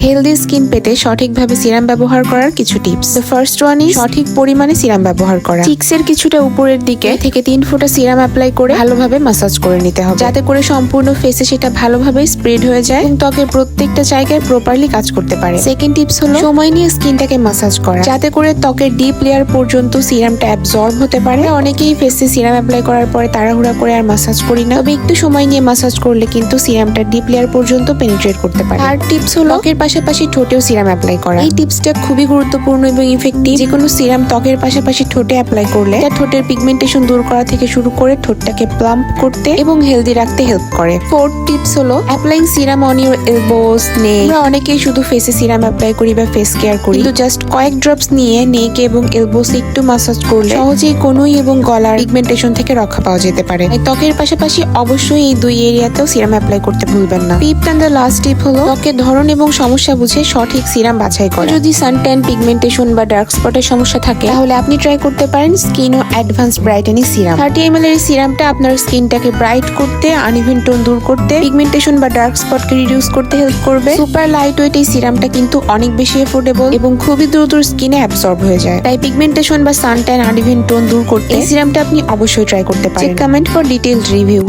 Healthy skin পেতে সঠিকভাবে serum ব্যবহার করার কিছু টিপস ফার্স্ট ওয়ান ইজ সঠিক পরিমাণে সিরাম ব্যবহার করা। চিক্সের কিছুটা উপরের দিকে থেকে তিন ফোঁটা সিরাম অ্যাপ্লাই করে ভালোভাবে মাসাজ করে নিতে হবে। যাতে করে সম্পূর্ণ ফেসে সেটা ভালোভাবে স্প্রেড হয়ে যায় এবং ত্বকের প্রত্যেকটা জায়গায় প্রপারলি কাজ করতে পারে। সেকেন্ড টিপস হলো সময় নিয়ে স্কিনটাকে মাসাজ করা। যাতে করে ত্বকের ডিপ লেয়ার পর্যন্ত সিরামটা অ্যাবজর্ব হতে পারে। অনেকেই ফেসে সিরাম অ্যাপ্লাই করার পরে তাড়াহুড়া করে আর মাসাজ করি না। তবে একটু সময় নিয়ে মাসাজ করলে কিন্তু সিরামটা ডিপ লেয়ার পর্যন্ত পেনিট্রেট করতে পারে। আর টিপস হলো ত্বকের পাশাপাশি ঠোঁটেও সিরাম অ্যাপ্লাই করা। এই টিপসটা খুবই গুরুত্বপূর্ণ এবং ইফেক্টিভ যে কোনো সিরাম ত্বকের পাশাপাশি ঠোঁটে অ্যাপ্লাই করলে এটা ঠোঁটের পিগমেন্টেশন দূর করা থেকে শুরু করে ঠোঁটটাকে প্লাম্প করতে এবং হেলদি রাখতে হেল্প করে। ফোর্থ টিপস হলো applying serum on your elbows নে আমরা অনেকেই শুধু ফেসে সিরাম অ্যাপ্লাই করি বা ফেস কেয়ার করি। কিন্তু জাস্ট কয়েক ড্রপস নিয়ে নেক এবং এলবোস একটু মাসাজ করলে সহজেই কোনোই এবং গলার পিগমেন্টেশন থেকে রক্ষা পাওয়া যেতে পারে। ত্বকের পাশাপাশি অবশ্যই এই দুই এরিয়াতেও সিরাম অ্যাপ্লাই করতে ভুলবেন না। Fifth and the last tip হলো ত্বকের ধরন এবং সমস্যা বুঝে সঠিক সিরাম বাছাই করা। যদি সানট্যান, পিগমেন্টেশন বা ডার্ক স্পটের সমস্যা থাকে, তাহলে আপনি ট্রাই করতে পারেন স্কিন ও advance brightening serum. Thirty M এর সিরামটা আপনার স্কিনটাকে ব্রাইট করতে আনইভেন টোন দূর করতে পিগমেন্টেশন বা ডার্ক স্পটকে রিডিউস করতে হেল্প করবে। সুপার লাইট ওয়েট এই সিরামটা কিন্তু অনেক বেশি এফোর্ডেবল এবং খুবই দ্রুত স্কিনে অ্যাবসর্ব হয়ে যায়। তাই পিগমেন্টেশন বা সানট্যান আনইভেন টোন দূর করতে এই সিরামটা আপনি অবশ্যই ট্রাই করতে পারেন। Comment for detailed review